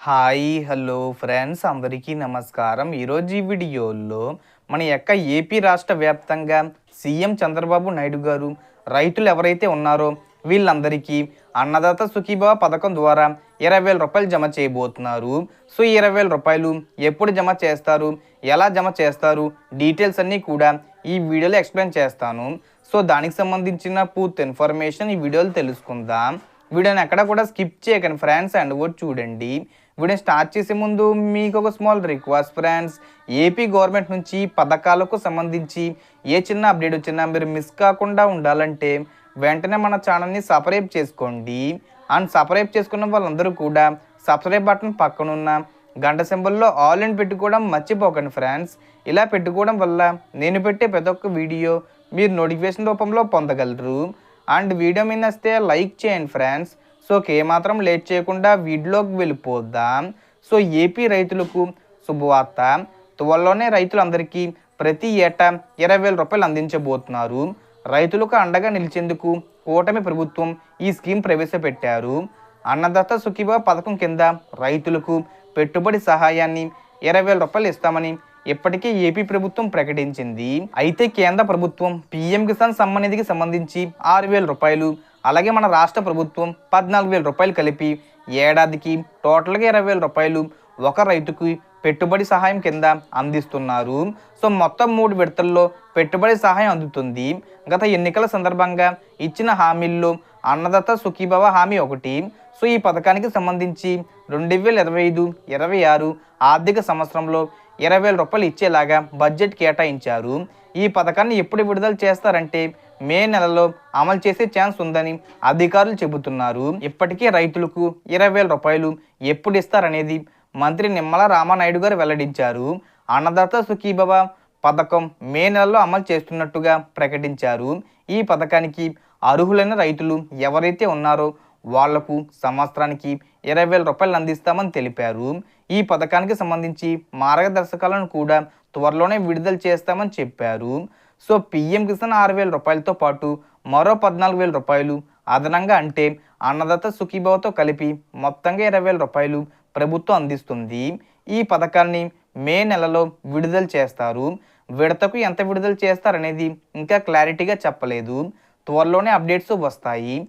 Hi hello friends అందరికీ నమస్కారం. ఈరోజు ఈ వీడియోలో మన యొక్క ఏపీ రాష్ట్ర వ్యాప్తంగా సీఎం చంద్రబాబు నాయుడు గారు రైతులు ఎవరైతే ఉన్నారో వీళ్ళందరికీ అన్నదాత సుఖీభావ పథకం ద్వారా ఇరవై వేల రూపాయలు జమ చేయబోతున్నారు. సో ఇరవై వేల రూపాయలు ఎప్పుడు జమ చేస్తారు? ఎలా జమ చేస్తారు? డీటెయిల్స్ అన్నీ కూడా ఈ వీడియోలో ఎక్స్ప్లెయిన్ చేస్తాను. సో దానికి సంబంధించిన పూర్తి ఇన్ఫర్మేషన్ ఈ వీడియోలో తెలుసుకుందాం. వీడియోని ఎక్కడ కూడా స్కిప్ చేయకండి ఫ్రెండ్స్ అండ్ కూడా చూడండి. వీడియో స్టార్ట్ చేసే ముందు మీకు ఒక small request friends AP government నుంచి పథకాలకు సంబంధించి ఏ చిన్న అప్డేట్ వచ్చినా మీరు మిస్ కాకుండా ఉండాలంటే వెంటనే మన ఛానల్ని సబ్స్క్రైబ్ చేసుకోండి. అండ్ సబ్స్క్రైబ్ చేసుకున్న వాళ్ళందరూ కూడా సబ్స్క్రైబ్ బటన్ పక్కనున్న గంట సింబల్లో ఆల్ ఇన్ పెట్టుకోవడం మర్చిపోకండి ఫ్రెండ్స్ ఇలా పెట్టుకోవడం వల్ల నేను పెట్టే ప్రతి ఒక్క వీడియో మీరు నోటిఫికేషన్ రూపంలో పొందగలరు. అండ్ వీడియో మీద వస్తే లైక్ చేయండి ఫ్రెండ్స్ సో ఏమాత్రం లేట్ చేయకుండా వీడిలోకి వెళ్ళిపోద్దాం? సో ఏపీ రైతులకు శుభవార్త. త్వరలోనే రైతులందరికీ ప్రతి ఏటా ఇరవై వేల రూపాయలు అందించబోతున్నారు. రైతులకు అండగా నిలిచేందుకు కూటమి ప్రభుత్వం ఈ స్కీమ్ ప్రవేశపెట్టారు. అన్నదాత సుఖీభా పథకం కింద రైతులకు పెట్టుబడి సహాయాన్ని ఇరవై వేల రూపాయలు ఇస్తామని ఇప్పటికే ఏపీ ప్రభుత్వం ప్రకటించింది. అయితే కేంద్ర ప్రభుత్వం పీఎం కిసాన్ సమ్మాన్ నిధికి సంబంధించి ఆరు వేల రూపాయలు అలాగే మన రాష్ట్ర ప్రభుత్వం పద్నాలుగు వేల రూపాయలు కలిపి ఏడాదికి టోటల్గా ఇరవై వేల రూపాయలు ఒక రైతుకు పెట్టుబడి సహాయం కింద అందిస్తున్నారు. సో మొత్తం మూడు విడతల్లో పెట్టుబడి సహాయం అందుతుంది. గత ఎన్నికల సందర్భంగా ఇచ్చిన హామీల్లో అన్నదాత సుఖీభవ హామీ ఒకటి సో ఈ పథకానికి సంబంధించి రెండు వేల ఇరవై ఐదు ఇరవై ఆరు ఆర్థిక సంవత్సరంలో ఇరవై వేల రూపాయలు ఇచ్చేలాగా బడ్జెట్ కేటాయించారు. ఈ పథకాన్ని ఎప్పుడు విడుదల చేస్తారంటే మే నెలలో అమలు చేసే ఛాన్స్ ఉందని అధికారులు చెబుతున్నారు. ఇప్పటికే రైతులకు ఇరవై వేల రూపాయలు ఎప్పుడు ఇస్తారనేది మంత్రి నిమ్మల రామానాయుడు గారు వెల్లడించారు. అన్నదాత సుఖీభవ పథకం మే నెలలో అమలు చేస్తున్నట్టుగా ప్రకటించారు. ఈ పథకానికి అర్హులైన రైతులు ఎవరైతే ఉన్నారో వాళ్ళకు సంవత్సరానికి ఇరవై వేల రూపాయలు అందిస్తామని తెలిపారు. ఈ పథకానికి సంబంధించి మార్గదర్శకాలను కూడా త్వరలోనే విడుదల చేస్తామని చెప్పారు. సో పిఎం కిసాన్ ఆరు వేల రూపాయలతో పాటు మరో పద్నాలుగు వేల రూపాయలు అదనంగా అంటే అన్నదాత సుఖీభావతో కలిపి మొత్తంగా ఇరవై వేల రూపాయలు ప్రభుత్వం అందిస్తుంది. ఈ పథకాన్ని మే నెలలో విడుదల చేస్తారు. విడతకు ఎంత విడుదల చేస్తారనేది ఇంకా క్లారిటీగా చెప్పలేదు. త్వరలోనే అప్డేట్స్ వస్తాయి.